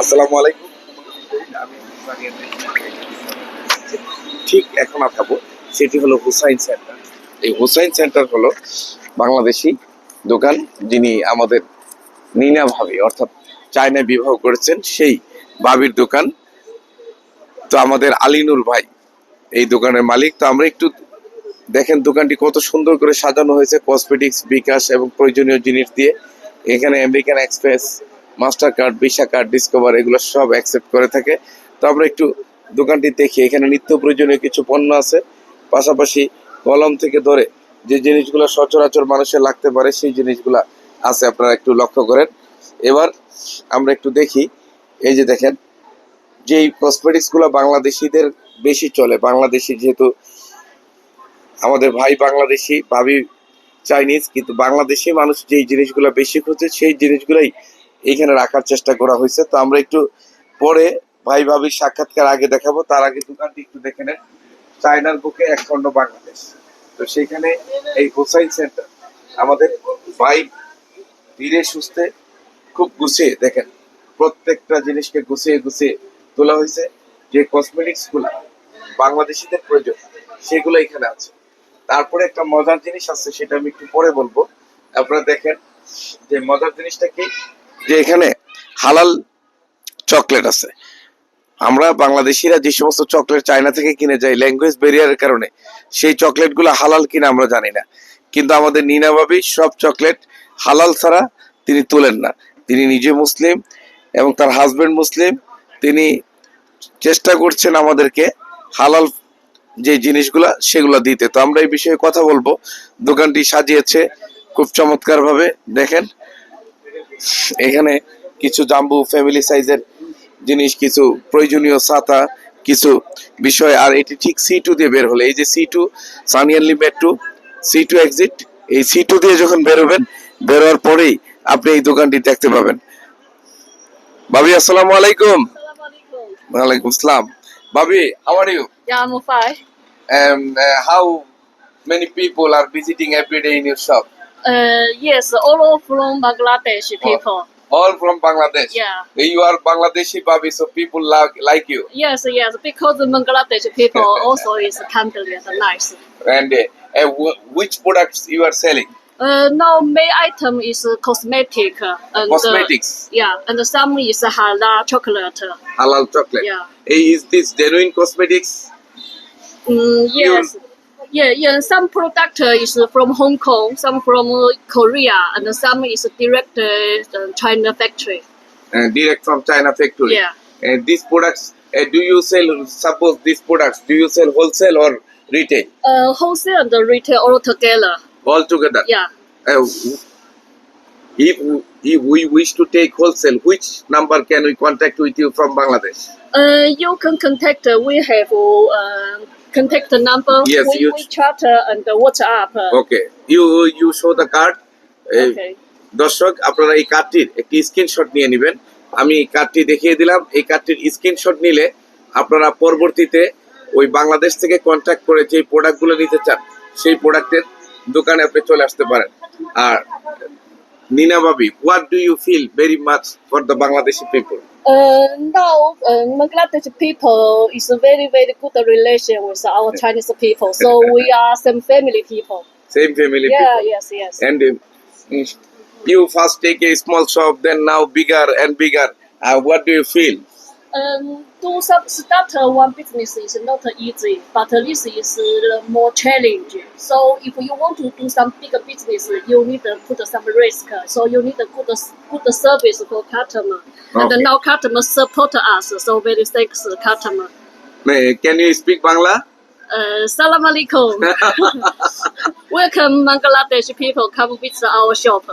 আসসালামু আলাইকুম। ঠিক এখন আঁকাবো সেটি হলো হুসাইন সেন্টার। এই হুসাইন সেন্টার হলো বাংলাদেশি দোকান যিনি আমাদের নিনা ভাবি, অর্থাৎ চায়না বিবাহ করেছেন সেই ভাবির দোকান। তো আমাদের আলিনুর ভাই, এই দোকানের মালিক। তো আমরা একটু দেখেন দোকানটি কত সুন্দর করে সাজানো হয়েছে কসমেটিক্স বিকাশ এবং প্রয়োজনীয় জিনিস দিয়ে। এখানে American Express Mastercard Visa card Discover এগুলো সব অ্যাকসেপ্ট করে থাকে। তো আমরা একটু দোকানটি দেখি, এখানে নিত্য প্রয়োজনীয় কিছু পণ্য আছে। পাশাপাশি কলম থেকে ধরে যে জিনিসগুলো সচরাচর মানুষের লাগতে পারে, সেই জিনিসগুলা আছে, আপনারা একটু লক্ষ্য করেন। এবার আমরা একটু দেখি, এই যে দেখেন যে কসমেটিক্সগুলো বাংলাদেশিদের বেশি চলে, বাংলাদেশি যেহেতু আমাদের ভাই বাংলাদেশি, ভাবি চাইনিজ কিন্তু বাংলাদেশি মানুষ যেই জিনিসগুলো বেশি খুঁজে, সেই জিনিসগুলোই এখানে রাখার চেষ্টা করা হয়েছে। তো আমরা একটু পরে ভাই ভাবির সাক্ষাৎকার আগে দেখাবো। তার আগে দোকানটি একটু দেখে নেন। চায়নার বুকে এক খণ্ড বাংলাদেশ। তো সেখানে এই হোসাইন সেন্টার আমাদের ভাই ধীরে সুস্থে খুব গুছিয়ে দেখেন। প্রত্যেকটা জিনিসকে গুছিয়ে গুছিয়ে তোলা হয়েছে। যে কসমেটিক্সগুলা বাংলাদেশিদের প্রয়োজন, সেগুলো এখানে আছে। তারপরে একটা মজার জিনিস আছে, সেটা আমি একটু পরে বলব। আপনারা দেখেন যে মজার জিনিসটা কি? যে এখানে হালাল চকলেট আছে। আমরা বাংলাদেশিরা যে সমস্ত চকলেট চায়না থেকে কিনে যাই ল্যাঙ্গুয়েজ ব্যারিয়ারের কারণে, সেই চকলেটগুলো হালাল কিনা আমরা জানি না। কিন্তু আমাদের নিনা ভাবি সব চকলেট হালাল ছাড়া তিনি তোলেন না। তিনি নিজে মুসলিম এবং তার হাজবেন্ড মুসলিম। তিনি চেষ্টা করছেন আমাদেরকে হালাল যে জিনিসগুলা সেগুলো দিতে। তো আমরা এই বিষয়ে কথা বলব। দোকানটি সাজিয়েছে খুব চমৎকার ভাবে দেখেন এখানে কিছু জাম্বু ফ্যামিলি সাইজের জিনিস কিছু প্রয়োজনীয় ছাতা কিছু বিষয় আর এটি ঠিক সি টু দিয়ে বের হলে এই যে সি টু সানিয়ানলি মেট্রো সি টু এক্সিট এই সি টু দিয়ে যখন বেরোবেন বেরোয়ার পরেই আপনি এই দোকানটি দেখতে পাবেন। ভাবি আসসালামু আলাইকুম. ওয়ালাইকুম আসসালাম। ভাবি how are you and uh, how many people are visiting every day in your shop? Uh, yes, all from Bangladesh people. all from bangladesh Yeah. you are bangladeshi babi so people like like you Yes, yes, because the Bangladesh people also is kindly and nice. and uh, uh, which products you are selling Uh, now main item is uh, cosmetic uh, and uh, cosmetics yeah, and some is halal chocolate. halal chocolate Yeah. Is this genuine cosmetics Mm, yes. Yeah, yeah. Some product is from Hong Kong, some from Korea, and some is direct uh, China factory. uh, direct from china factory Yeah. and these products uh, do you sell suppose these products do you sell wholesale or retail Uh, wholesale and retail all together. all together Yeah. Uh, if if we wish to take wholesale, which number can we contact with you from Bangladesh? Uh, you can contact. Uh, we have uh, contact number. Yes, we, you- we chat uh, and WhatsApp. Uh, Okay, you you show the card. Uh, okay. দর্শক আপনারা এই কার্ডটির একটি screenshot নিয়ে নেবেন আমি কার্ডটি দেখিয়ে দিলাম এই কার্ডটির স্ক্রিনশট নিলে আপনারা পরবর্তীতে ওই বাংলাদেশ থেকে কন্ট্যাক্ট করে যে প্রোডাক্টগুলো নিতে চান সেই প্রোডাক্টের দোকানে আপনি চলে আসতে পারেন আর Nina Babi, what do you feel very much for the Bangladeshi people? Uh, now, uh, Bangladeshi people is a very, very good relation with our Chinese people. So we are same family people. Same family yeah, people. yes, yes. And uh, you first take a small shop, then now bigger and bigger. Uh, what do you feel? Um, do some start one business is not easy, but this is more challenging. So if you want to do some big business, you need to put some risk. So you need a good good service for customer. Okay. And now customer support us. So very thanks customer. May- can you speak bangla Uh, Salam alaikum. Welcome Bangladesh people come visit our shop.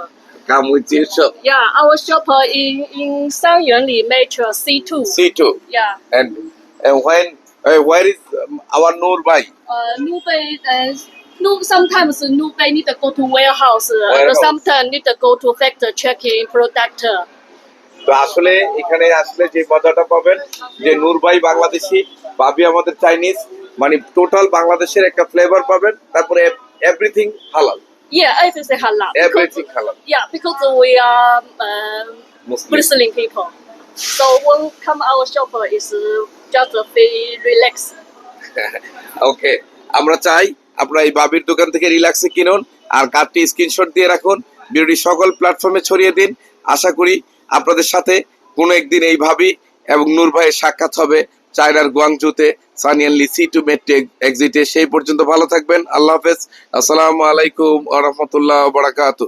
come with your shop Yeah, our shop uh, in in Sanyuanli Metro C2. c2 Yeah. and and when uh, where is um, our Noor Bhai uh, new bay uh, new sometimes new bay need to go to warehouse, uh, and Warehouse. sometimes need to go to factory checking product. uh. তো আসলে এখানে আসলে যে মজাটা পাবেন যে নূর ভাই বাংলাদেশি ভাবি আমাদের চাইনিজ মানে টোটাল বাংলাদেশের একটা ফ্লেভার পাবেন তারপরে এভরিথিং হালাল Yeah, everything halal. Because, everything হালাল yeah, because we are um, Muslim Muslim people. So when come our shop is uh, just very relaxed. Okay আমরা চাই আপনারা এই বাবির দোকান থেকে রিল্যাক্সে কিনুন আর কার্ডটি স্ক্রিনশট দিয়ে রাখুন ভিডিওটি সকল প্ল্যাটফর্মে ছড়িয়ে দিন আশা করি আপনাদের সাথে কোনো একদিন এই ভাবি এবং নূর ভাইয়ের সাক্ষাৎ হবে চায়নার গুয়াংজুতে সানিয়ান লি সি টু মেট এক্সিটে সেই পর্যন্ত ভালো থাকবেন। আল্লাহ হাফেজ। আসসালামু আলাইকুম আ রহমতুল্লাহ বারাকাতু